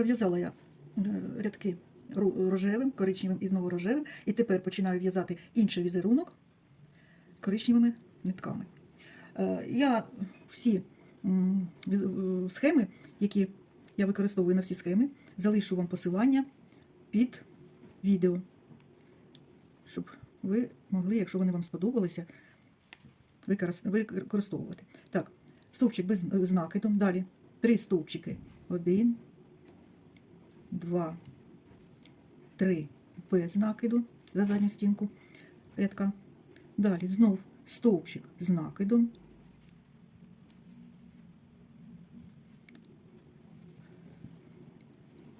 Пров'язала я е, рядки рожевим, коричневим і знову рожевим. І тепер починаю в'язати інший візерунок коричневими нитками. Е, Я всі е, схеми, які я використовую на всі схеми, залишу вам посилання під відео, щоб ви могли, якщо вони вам сподобалися, використовувати. Так, стовпчик без накидом. Далі три стовпчики. Один, два, три без накиду за задню стінку рядка. Далі знов стовпчик з накидом.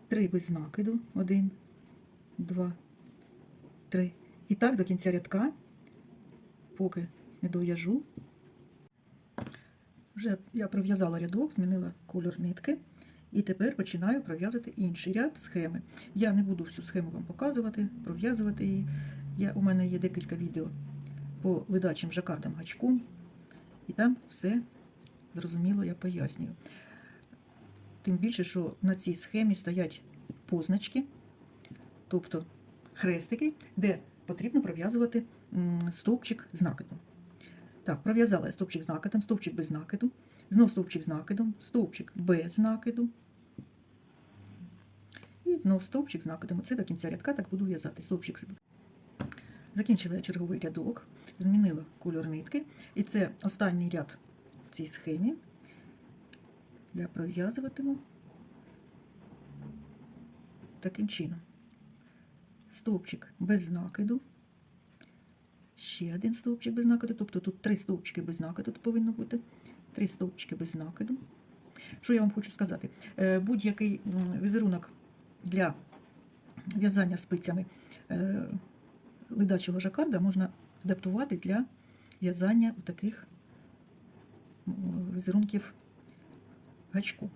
Три без накиду. Один, два, три. І так до кінця рядка, поки не дов'яжу. Вже я пров'язала рядок, змінила кольор нитки. І тепер починаю пров'язувати інший ряд схеми. Я не буду всю схему вам показувати, пров'язувати її. Я, у мене є декілька відео по ледачим жакардам гачком. І там все зрозуміло, я пояснюю. Тим більше, що на цій схемі стоять позначки, тобто хрестики, де потрібно пров'язувати стовпчик з накидом. Так, пров'язала я стовпчик з накидом, стовпчик без накиду, знов стовпчик з накидом, стовпчик без накиду. І знов стовпчик з накидом. Це до кінця рядка так буду в'язати. Стовпчик. Закінчила я черговий рядок, змінила кольор нитки. І це останній ряд в цій схемі. Я пров'язуватиму таким чином. Стовпчик без накиду. Ще один стовпчик без накиду, тобто тут три стовпчики без накиду повинно бути. Три стовпчики без накиду. Що я вам хочу сказати? Е, Будь-який візерунок для в'язання спицями е, ледачого жакарда можна адаптувати для в'язання таких візерунків гачку.